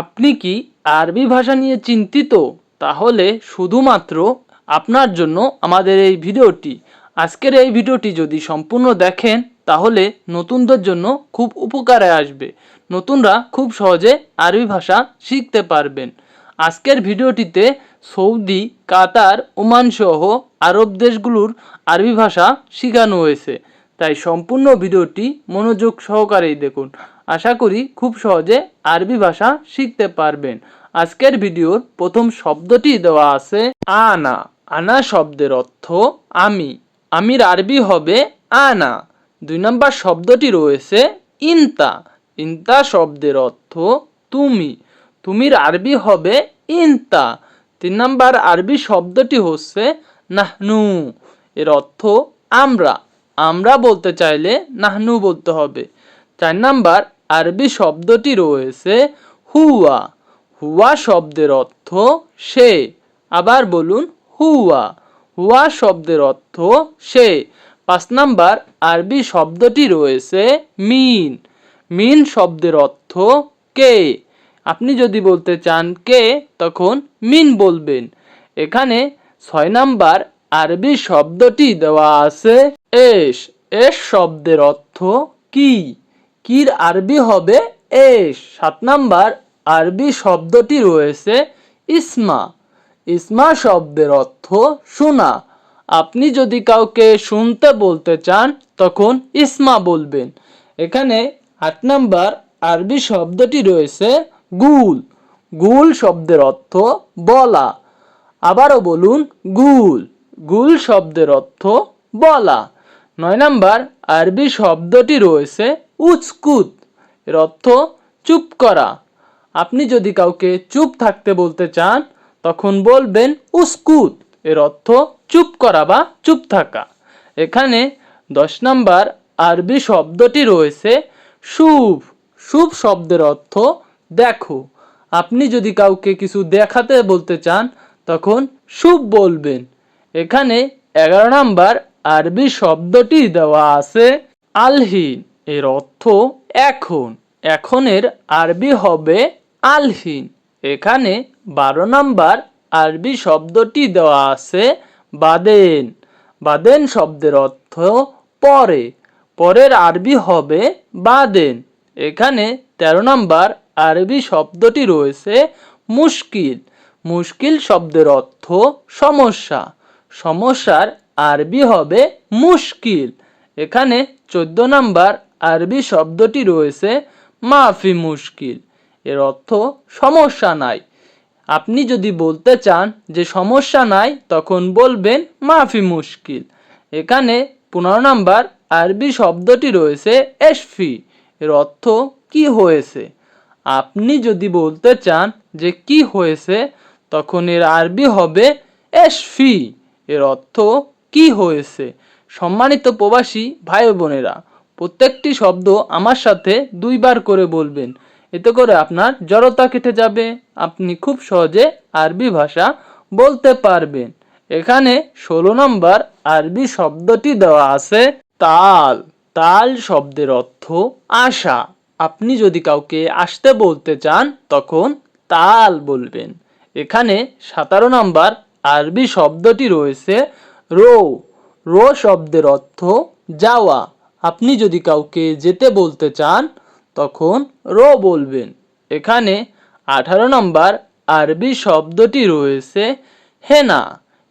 আপনি কি আরবি ভাষা নিয়ে চিন্তিত? তাহলে শুধুমাত্র আপনার জন্য আমাদের এই ভিডিওটি। আজকের এই ভিডিওটি যদি সম্পূর্ণ দেখেন, তাহলে নতুনদের জন্য খুব উপকারে আসবে। নতুনরা খুব সহজে আরবি ভাষা শিখতে পারবেন। আজকের ভিডিওটিতে সৌদি, কাতার, ওমান সহ আরব দেশগুলোর আরবি ভাষা শেখানো হয়েছে। তাই সম্পূর্ণ ভিডিওটি মনোযোগ সহকারেই দেখুন। আশা করি খুব সহজে আরবি ভাষা শিখতে পারবেন। আজকের ভিডিওর প্রথম শব্দটি দেওয়া আছে আনা। আনা শব্দের অর্থ আমি। আমির আরবি হবে আনা। দুই নম্বর শব্দটি রয়েছে ইনতা। ইনতা শব্দের অর্থ তুমি। তুমির আরবি হবে ইনতা। তিন নম্বর আরবি শব্দটি হচ্ছে নাহনু। এর অর্থ আমরা। আমরা বলতে চাইলে নাহনু বলতে হবে। চার নাম্বার আরবি শব্দটি রয়েছে হুয়া। হুয়া শব্দের অর্থ সে। আবার বলুন হুয়া। হুয়া শব্দের অর্থ সে। পাঁচ নাম্বার, আরবি শব্দটি রয়েছে মিন। মিন শব্দের অর্থ কে। আপনি যদি বলতে চান কে, তখন মিন বলবেন। এখানে ছয় নাম্বার, আরবি শব্দটি দেওয়া আছে এস। এস শব্দের অর্থ কি? কির আরবি হবে এস সাত নাম্বার, আরবি শব্দটি রয়েছে ইসমা। ইসমা শব্দের অর্থ শোনা। আপনি যদি কাউকে শুনতে বলতে চান, তখন ইসমা বলবেন। এখানে আট নাম্বার, আরবি শব্দটি রয়েছে গুল। গুল শব্দের অর্থ বলা। আবারও বলুন, গুল। গুল শব্দের অর্থ বলা। নয় নাম্বার, আরবি শব্দটি রয়েছে উচকুত এর অর্থ চুপ করা। আপনি যদি কাউকে চুপ থাকতে বলতে চান, তখন বলবেন উস্কুত এর অর্থ চুপ করা বা চুপ থাকা। এখানে দশ নাম্বার আরবি শব্দটি রয়েছে শুভ। শুভ শব্দের অর্থ দেখো। আপনি যদি কাউকে কিছু দেখাতে বলতে চান, তখন শুভ বলবেন। এখানে এগারো নাম্বার আরবি শব্দটি দেওয়া আছে আলহিন। এর অর্থ এখন। এখনের আরবি হবে আলহিন। এখানে বারো নাম্বার আরবি শব্দটি দেওয়া আছে বাদেন। বাদেন শব্দের অর্থ পরে। পরের আরবি হবে বাদেন। এখানে তেরো নম্বর আরবি শব্দটি রয়েছে মুশকিল। মুশকিল শব্দের অর্থ সমস্যা। সমস্যার আরবি হবে মুশকিল। এখানে চোদ্দ নাম্বার আরবি শব্দটি রয়েছে মাফি মুশকিল। এর অর্থ সমস্যা নাই। আপনি যদি বলতে চান যে সমস্যা নাই, তখন বলবেন মাফি মুশকিল। এখানে পনেরো নাম্বার আরবি শব্দটি রয়েছে এসফি এর অর্থ কি হয়েছে? আপনি যদি বলতে চান যে কি হয়েছে, তখন এর আরবি হবে এসফি এর অর্থ কি হয়েছে? সম্মানিত প্রবাসী ভাই বোনেরা প্রত্যেকটি শব্দ আমার সাথে দুইবার করে বলবেন। এতে করে আপনার জড়তা কেটে যাবে, আপনি খুব সহজে আরবি ভাষা বলতে পারবেন। এখানে ষোলো নম্বর আরবি শব্দটি দেওয়া আছে, তাল। তাল শব্দের অর্থ আশা। আপনি যদি কাউকে আসতে বলতে চান, তখন তাল বলবেন। এখানে সতেরো নম্বর আরবি শব্দটি রয়েছে রো। রো শব্দের অর্থ যাওয়া। আপনি যদি কাউকে যেতে বলতে চান, তখন রো বলবেন। এখানে আঠারো নম্বর আরবি শব্দটি রয়েছে হেনা।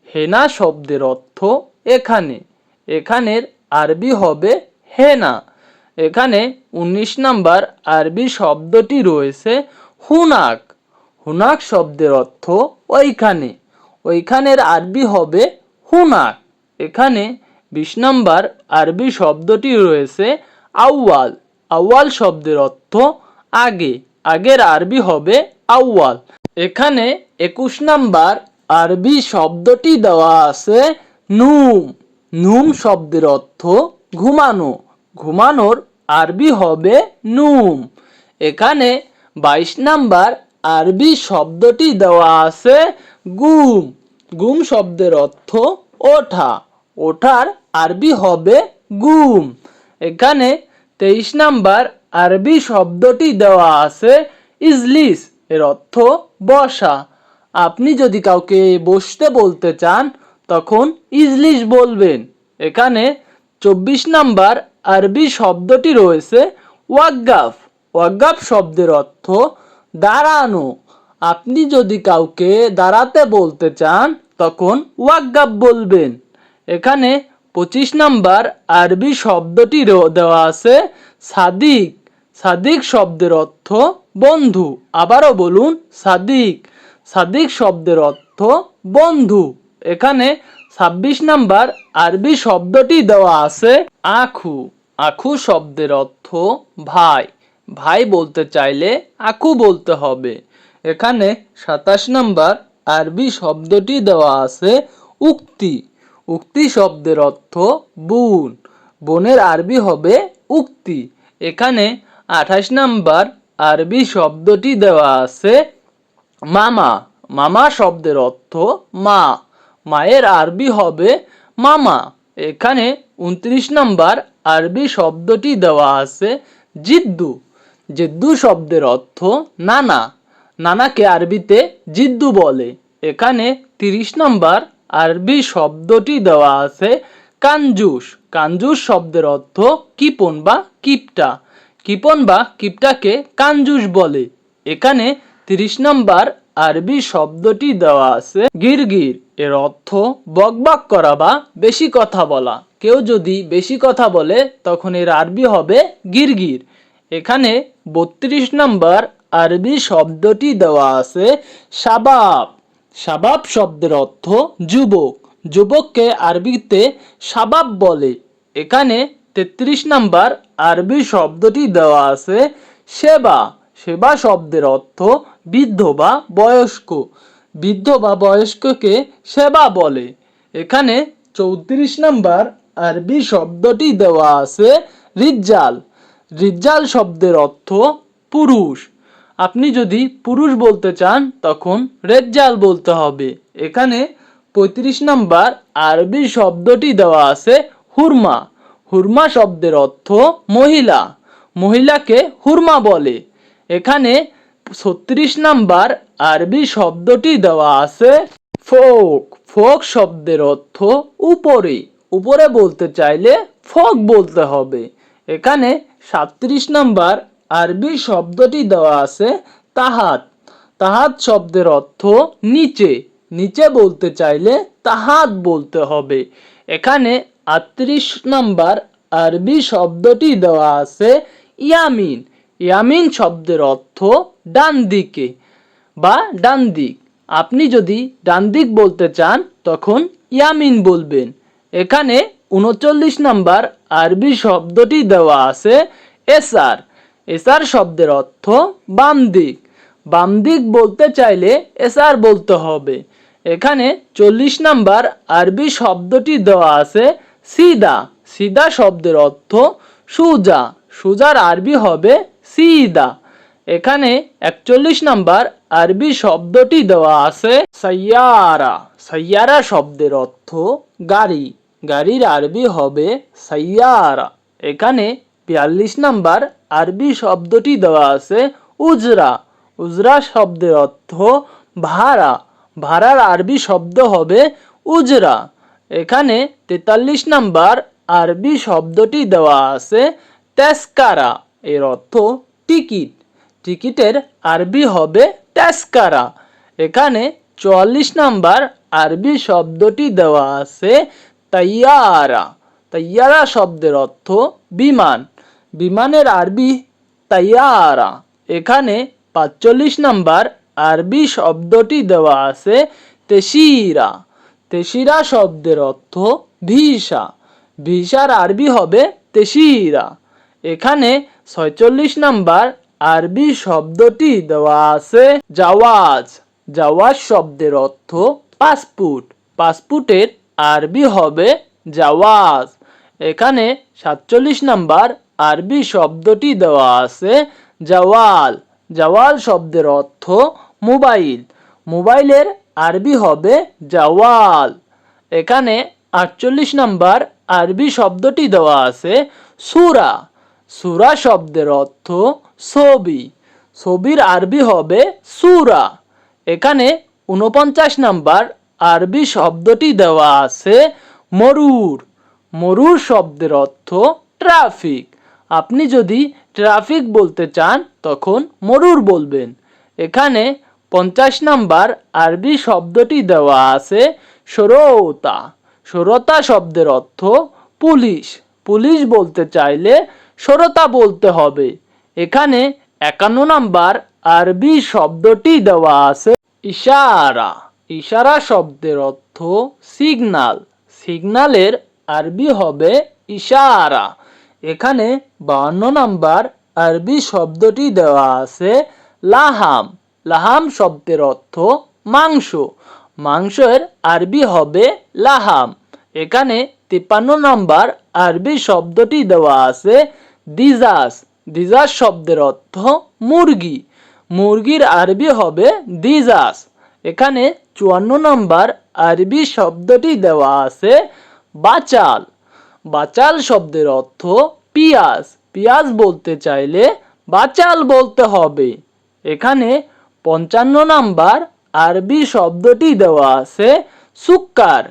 হেনা শব্দের অর্থ এখানে। এখানের আরবি হবে হেনা। এখানে উনিশ নাম্বার আরবি শব্দটি রয়েছে হুনাক। হুনাক শব্দের অর্থ ওইখানে। ওইখানের আরবি হবে হুনাক। এখানে বিশ নম্বর আরবি শব্দটি রয়েছে আউয়াল। আউয়াল শব্দের অর্থ আগে। আগের আরবি হবে আউয়াল। এখানে একুশ নাম্বার আরবি শব্দটি দেওয়া আছে নুম। নুম শব্দের অর্থ ঘুমানো। ঘুমানোর আরবি হবে নুম। এখানে বাইশ নাম্বার আরবি শব্দটি দেওয়া আছে গুম। গুম শব্দের অর্থ ওঠা। ওঠার আরবি হবে গুম। এখানে তেইশ নাম্বার আরবি শব্দটি দেওয়া আছে ইজলিস, এর অর্থ বসা। আপনি যদি কাউকে বসতে বলতে চান, তখন ইজলিস বলবেন। এখানে চব্বিশ নাম্বার আরবি শব্দটি রয়েছে ওয়াগ্গাফ। ওয়াগ্গাফ শব্দের অর্থ দাঁড়ানো। আপনি যদি কাউকে দাঁড়াতে বলতে চান, তখন ওয়াগ্গাফ বলবেন। এখানে পঁচিশ নাম্বার আরবি শব্দটি দেওয়া আছে, সাদিক। সাদিক শব্দের অর্থ বন্ধু। আবারও বলুন, সাদিক। সাদিক শব্দের অর্থ বন্ধু। এখানে ছাব্বিশ নাম্বার আরবি শব্দটি দেওয়া আছে, আখু। আখু শব্দের অর্থ ভাই। ভাই বলতে চাইলে আখু বলতে হবে। এখানে সাতাশ নাম্বার আরবি শব্দটি দেওয়া আছে, উক্তি। উক্তি শব্দের অর্থ বোন। বোনের আরবি হবে উক্তি। এখানে আঠাশ নাম্বার আরবি শব্দটি দেওয়া আছে মামা। মামা শব্দের অর্থ মা। মায়ের আরবি হবে মামা। এখানে উনত্রিশ নাম্বার আরবি শব্দটি দেওয়া আছে জিদ্দু। জিদ্দু শব্দের অর্থ নানা। নানাকে আরবিতে জিদ্দু বলে। এখানে তিরিশ নম্বর আরবি শব্দটি দেওয়া আছে কাঞ্জুস কাঞ্জুস শব্দের অর্থ কিপন বা কিপটা। কিপন বা কিপটাকে কাঞ্জুস বলে। এখানে তিরিশ নম্বর আরবি শব্দটি দেওয়া আছে গিরগির। এর অর্থ বকবক করা বা বেশি কথা বলা। কেউ যদি বেশি কথা বলে, তখন এর আরবি হবে গিরগির। এখানে বত্রিশ নম্বর আরবি শব্দটি দেওয়া আছে শাবাব শাবাব শব্দের অর্থ যুবক। যুবককে আরবিতে শাবাব বলে। এখানে তেত্রিশ নাম্বার আরবি শব্দটি দেওয়া আছে, সেবা। সেবা শব্দের অর্থ বৃদ্ধ বা বয়স্ক। বৃদ্ধ বা বয়স্ককে সেবা বলে। এখানে চৌত্রিশ নাম্বার আরবি শব্দটি দেওয়া আছে, রিজ্জাল। রিজ্জাল শব্দের অর্থ পুরুষ। আপনি যদি পুরুষ বলতে চান, তখন রেজ্জাল বলতে হবে। এখানে পঁয়ত্রিশ নাম্বার আরবি শব্দটি দেওয়া আছে হুরমা। হুরমা শব্দের অর্থ মহিলা। মহিলাকে হুরমা বলে। এখানে ছত্রিশ নাম্বার আরবি শব্দটি দেওয়া আছে ফোক। ফোক শব্দের অর্থ উপরে। উপরে বলতে চাইলে ফোক বলতে হবে। এখানে সাতত্রিশ নাম্বার আরবি শব্দটি দেওয়া আছে তাহাত। তাহাত শব্দের অর্থ নিচে। নিচে বলতে চাইলে তাহাত বলতে হবে। এখানে আটত্রিশ নাম্বার আরবি শব্দটি দেওয়া আছে ইয়ামিন। ইয়ামিন শব্দের অর্থ ডান দিকে বা ডান দিক। আপনি যদি ডান দিক বলতে চান, তখন ইয়ামিন বলবেন। এখানে উনচল্লিশ নাম্বার আরবি শব্দটি দেওয়া আছে এসার এসার শব্দের অর্থ বাম দিক বাম দিক বলতে চাইলে এসার বলতে হবে। এখানে চল্লিশ নাম্বার আরবি শব্দটি দেওয়া আছে সিদা। সিদা শব্দের অর্থ সুজা। সুজার আরবি হবে সিদা। এখানে একচল্লিশ নাম্বার আরবি শব্দটি দেওয়া আছে সাইয়ারা। সাইয়ারা শব্দের অর্থ গাড়ি। গাড়ির আরবি হবে সাইয়ারা। এখানে বিয়াল্লিশ নাম্বার আরবি শব্দটি দেওয়া আছে উজরা। উজরা শব্দের অর্থ ভাড়া। ভাড়ার আরবি শব্দ হবে উজরা। এখানে তেতাল্লিশ নাম্বার আরবি শব্দটি দেওয়া আছে তেসকারা এর অর্থ টিকিট। টিকিটের আরবি হবে তেসকারা এখানে চুয়াল্লিশ নাম্বার আরবি শব্দটি দেওয়া আছে তাইয়ারা। তাইয়ারা শব্দের অর্থ বিমান। বিমানের আরবি তাইয়ারা। এখানে পাঁচচল্লিশ নাম্বার আরবি শব্দটি দেওয়া আছে তেশিরা। তেশিরা শব্দের অর্থ ভিসা। ভিসার আরবি হবে তেশিরা। এখানে ছয়চল্লিশ নাম্বার আরবি শব্দটি দেওয়া আছে জাওয়াজ। জাওয়াজ শব্দের অর্থ পাসপোর্ট। পাসপোর্টের আরবি হবে জাওয়াজ। এখানে সাতচল্লিশ নাম্বার আরবি শব্দটি দেওয়া আছে জাওয়াল। জাওয়াল শব্দের অর্থ মোবাইল। মোবাইলের আরবি হবে জাওয়াল। এখানে আটচল্লিশ নাম্বার আরবি শব্দটি দেওয়া আছে সুরা। সুরা শব্দের অর্থ ছবি। ছবির আরবি হবে সুরা। এখানে উনপঞ্চাশ নাম্বার আরবি শব্দটি দেওয়া আছে মরুর। মরুর শব্দের অর্থ ট্রাফিক। আপনি যদি ট্রাফিক বলতে চান, তখন মরুর বলবেন। এখানে পঞ্চাশ নাম্বার আরবি শব্দটি দেওয়া আছে, সরোতা। সরতা শব্দের অর্থ পুলিশ। পুলিশ বলতে চাইলে সরতা বলতে হবে। এখানে একান্ন নাম্বার আরবি শব্দটি দেওয়া আছে, ইশারা। ইশারা শব্দের অর্থ সিগনাল সিগনালের আরবি হবে ইশারা। এখানে বাহান্ন নাম্বার আরবি শব্দটি দেওয়া আছে লাহাম। লাহাম শব্দের অর্থ মাংস। মাংসের আরবি হবে লাহাম। এখানে তিপ্পান্ন নাম্বার আরবি শব্দটি দেওয়া আছে দিজাস। দিজাস শব্দের অর্থ মুরগি। মুরগির আরবি হবে দিজাস। এখানে চুয়ান্ন নম্বর আরবি শব্দটি দেওয়া আছে বাচাল। বাচাল শব্দের অর্থ পিয়াজ পিয়াজ বলতে চাইলে বাচাল বলতে হবে। এখানে পঞ্চান্ন নাম্বার আরবি শব্দটি দেওয়া আছে সুক্কার।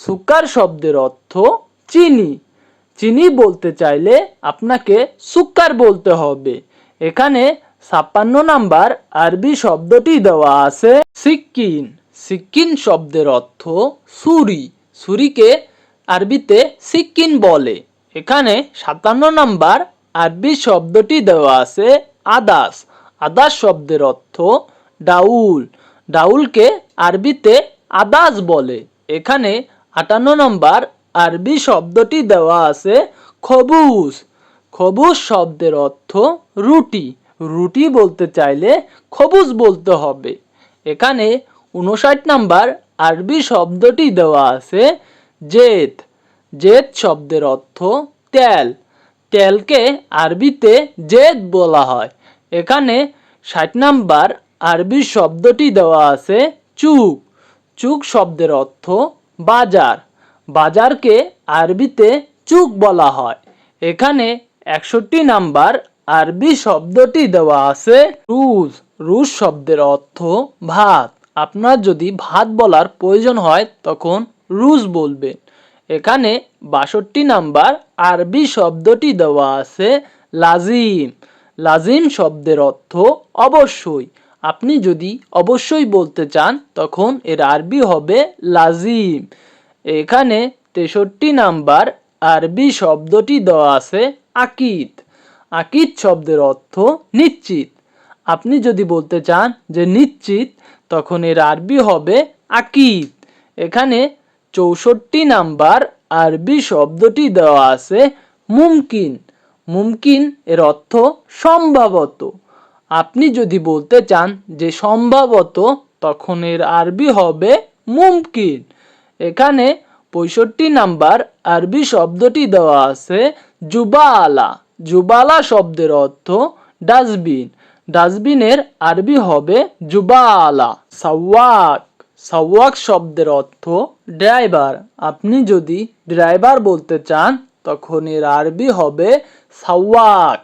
সুক্কার শব্দের অর্থ চিনি। চিনি বলতে চাইলে আপনাকে সুক্কার বলতে হবে। এখানে ছাপ্পান্ন নাম্বার আরবি শব্দটি দেওয়া আছে সিক্কিন। সিক্কিন শব্দের অর্থ সুরি ছুরিকে আরবিতে সিক্কিন বলে। এখানে সাতান্ন নাম্বার আরবি শব্দটি দেওয়া আছে আদাস। আদাস শব্দের অর্থ ডাউল। ডাউলকে আরবিতে আদাস বলে। এখানে আটান্ন নম্বর আরবি শব্দটি দেওয়া আছে খবুজ খবুজ শব্দের অর্থ রুটি। রুটি বলতে চাইলে খবুজ বলতে হবে। এখানে উনষাট নাম্বার আরবি শব্দটি দেওয়া আছে জেদ। জেদ শব্দের অর্থ তেল। তেলকে আরবিতে জেদ বলা হয়। এখানে ষাট নাম্বার আরবি শব্দটি দেওয়া আছে চুক। চুক শব্দের অর্থ বাজার। বাজারকে আরবিতে চুক বলা হয়। এখানে একষট্টি নাম্বার আরবি শব্দটি দেওয়া আছে রুজ। রুশ শব্দের অর্থ ভাত। আপনার যদি ভাত বলার প্রয়োজন হয়, তখন রুজ বলবেন। এখানে বাষট্টি নাম্বার আরবি শব্দটি দেওয়া আছে, লাজিম। লাজিম শব্দের অর্থ অবশ্যই। আপনি যদি অবশ্যই বলতে চান, তখন এর আরবি হবে লাজিম। এখানে তেষট্টি নাম্বার আরবি শব্দটি দেওয়া আছে, আকিদ। আকিদ শব্দের অর্থ নিশ্চিত। আপনি যদি বলতে চান যে নিশ্চিত, তখন এর আরবি হবে আকিদ। এখানে চৌষট্টি নাম্বার আরবি শব্দটি দেওয়া আছে মুমকিন। মুমকিন এর অর্থ সম্ভবত। আপনি যদি বলতে চান যে সম্ভবত, তখন এর আরবি হবে মুমকিন। এখানে পঁয়ষট্টি নাম্বার আরবি শব্দটি দেওয়া আছে জুবালা। জুবালা শব্দের অর্থ ডাস্টবিন। ডাস্টবিনের আরবি হবে জুবালা, সাওয়াক। সাওয়াক শব্দের অর্থ ড্রাইভার। আপনি যদি ড্রাইভার বলতে চান, তখন এর আরবি হবে সাওয়াক।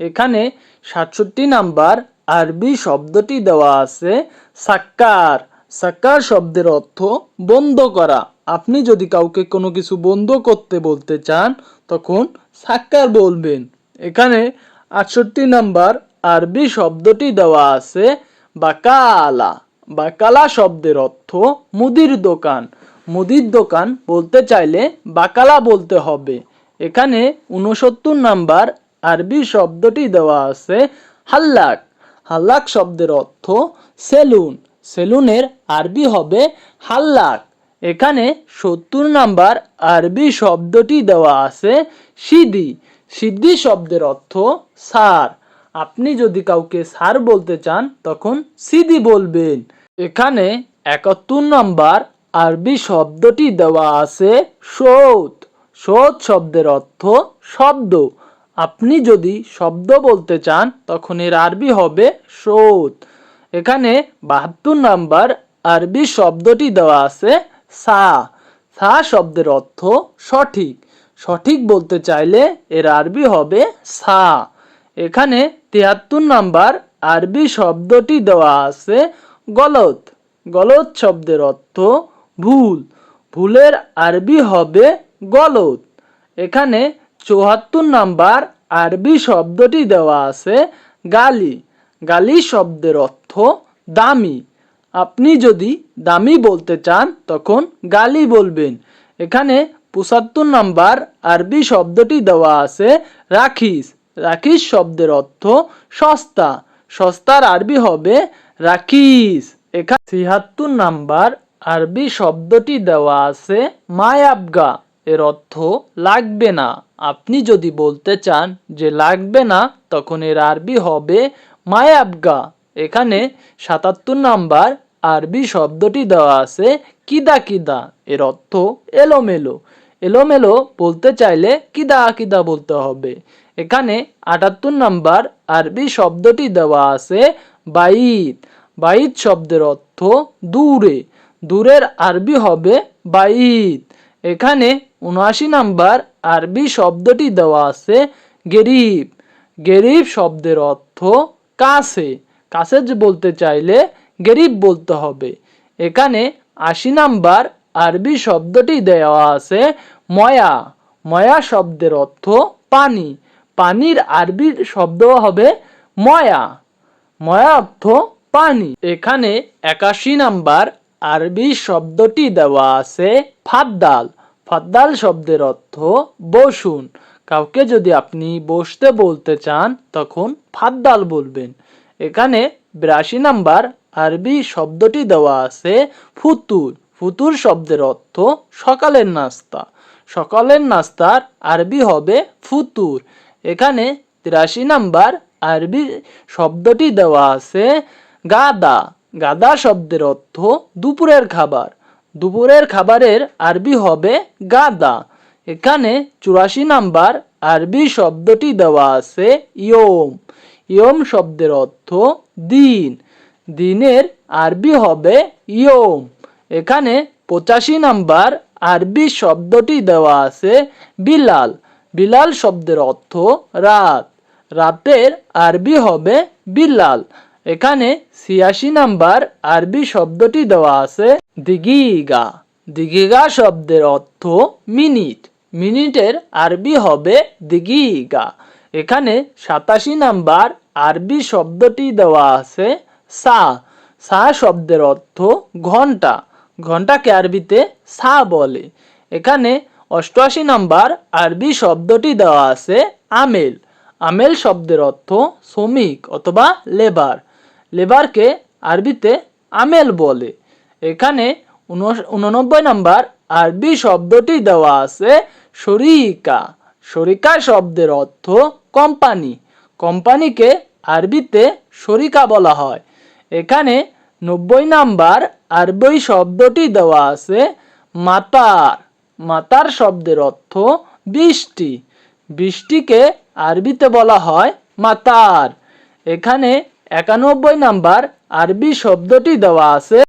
এখানে সাতষট্টি নাম্বার আরবি শব্দটি দেওয়া আছে সাক্কার। সাক্কার শব্দের অর্থ বন্ধ করা। আপনি যদি কাউকে কোনো কিছু বন্ধ করতে বলতে চান, তখন সাক্কার বলবেন। এখানে আটষট্টি নাম্বার আরবি শব্দটি দেওয়া আছে বাকালা। বাকালা শব্দের অর্থ মুদির দোকান। মুদির দোকান বলতে চাইলে বাকালা বলতে হবে। এখানে উনসত্তর নাম্বার আরবি শব্দটি দেওয়া আছে হাল্লাক। হাল্লাক শব্দের অর্থ সেলুন। সেলুনের আরবি হবে হাল্লাক। এখানে সত্তর নাম্বার আরবি শব্দটি দেওয়া আছে সিদ্ধি সিদ্ধি শব্দের অর্থ সার। আপনি যদি কাউকে সার বলতে চান, তখন সিদি বলবেন। এখানে একাত্তর নম্বর আরবি শব্দটি দেওয়া আছে সৌত সৌত শব্দের অর্থ শব্দ। আপনি যদি শব্দ বলতে চান, তখন এর আরবি হবে সৌত এখানে বাহাত্তর নাম্বার আরবি শব্দটি দেওয়া আছে সা। সা শব্দের অর্থ সঠিক। সঠিক বলতে চাইলে এর আরবি হবে সা। এখানে তিয়াত্তর নাম্বার আরবি শব্দটি দেওয়া আছে গলত। গলত শব্দের অর্থ ভুল। ভুলের আরবি হবে গলত। এখানে চুয়াত্তর নাম্বার আরবি শব্দটি দেওয়া আছে গালি। গালি শব্দের অর্থ দামি। আপনি যদি দামি বলতে চান, তখন গালি বলবেন। এখানে পঁচাত্তর নাম্বার আরবি শব্দটি দেওয়া আছে রাখিস। রাখিস শব্দের অর্থ সস্তা। সস্তার আরবি হবে রাখিস এখানে ছিয়াত্তর নাম্বার আরবি শব্দটি দেওয়া আছে মায়াবগা। এর অর্থ লাগবে না। আপনি যদি বলতে চান যে লাগবে না, তখন এর আরবি হবে মায়াবগা। এখানে সাতাত্তর নাম্বার আরবি শব্দটি দেওয়া আছে কিদা কিদা। এর অর্থ এলোমেলো। এলোমেলো বলতে চাইলে কিদা কিদা বলতে হবে। এখানে আটাত্তর নাম্বার আরবি শব্দটি দেওয়া আছে বাইত। বাইত শব্দের অর্থ দূরে। দূরের আরবি হবে বাইত। এখানে উনআশি নাম্বার আরবি শব্দটি দেওয়া আছে গেরিব। গেরিব শব্দের অর্থ কাছে। কাছে বলতে চাইলে গেরিব বলতে হবে। এখানে আশি নাম্বার আরবি শব্দটি দেওয়া আছে ময়া। ময়া শব্দের অর্থ পানি। পানির আরবি শব্দ হবে ময়া। ময়া অর্থ পানি। এখানে একাশি নাম্বার আরবি শব্দটি দেওয়া আছে ফাদ্দাল। ফাদ্দাল শব্দের অর্থ বসুন। কাউকে যদি আপনি বসতে বলতে চান, তখন ফাদ্দাল বলবেন। এখানে বিরাশি নাম্বার আরবি শব্দটি দেওয়া আছে ফুতুর। ফুতুর শব্দের অর্থ সকালের নাস্তা। সকালের নাস্তার আরবি হবে ফুতুর। এখানে তিরাশি নাম্বার আরবি শব্দটি দেওয়া আছে, গাদা। গাদা শব্দের অর্থ দুপুরের খাবার। দুপুরের খাবারের আরবি হবে গাদা। এখানে চুরাশি নাম্বার আরবি শব্দটি দেওয়া আছে, ইয়ম। ইয়ম শব্দের অর্থ দিন। দিনের আরবি হবে ইয়ম। এখানে পঁচাশি নাম্বার আরবি শব্দটি দেওয়া আছে, বিলাল। বিলাল শব্দের অর্থ রাত। রাতের আরবি হবে বিলাল। এখানে ছিয়াশি নাম্বার আরবি শব্দটি দেওয়া আছে দিগিগা। দিগিগা শব্দের অর্থ মিনিট। মিনিটের আরবি হবে দিগিগা। এখানে সাতাশি নাম্বার আরবি শব্দটি দেওয়া আছে সা। সা শব্দের অর্থ ঘণ্টা। ঘন্টাকে আরবিতে সা বলে। এখানে অষ্টআশি নাম্বার আরবি শব্দটি দেওয়া আছে আমেল। আমেল শব্দের অর্থ শ্রমিক অথবা লেবার। লেবারকে আরবিতে আমেল বলে। এখানে উননব্বই নাম্বার আরবি শব্দটি দেওয়া আছে শরিকা। শরিকা শব্দের অর্থ কোম্পানি। কোম্পানিকে আরবিতে শরিকা বলা হয়। এখানে নব্বই নাম্বার আরবি শব্দটি দেওয়া আছে মাতার। মাতার শব্দের অর্থ বৃষ্টি। বৃষ্টিকে আরবিতে বলা হয় মাতার। এখানে একানব্বই নাম্বার আরবি শব্দটি দেওয়া আছে।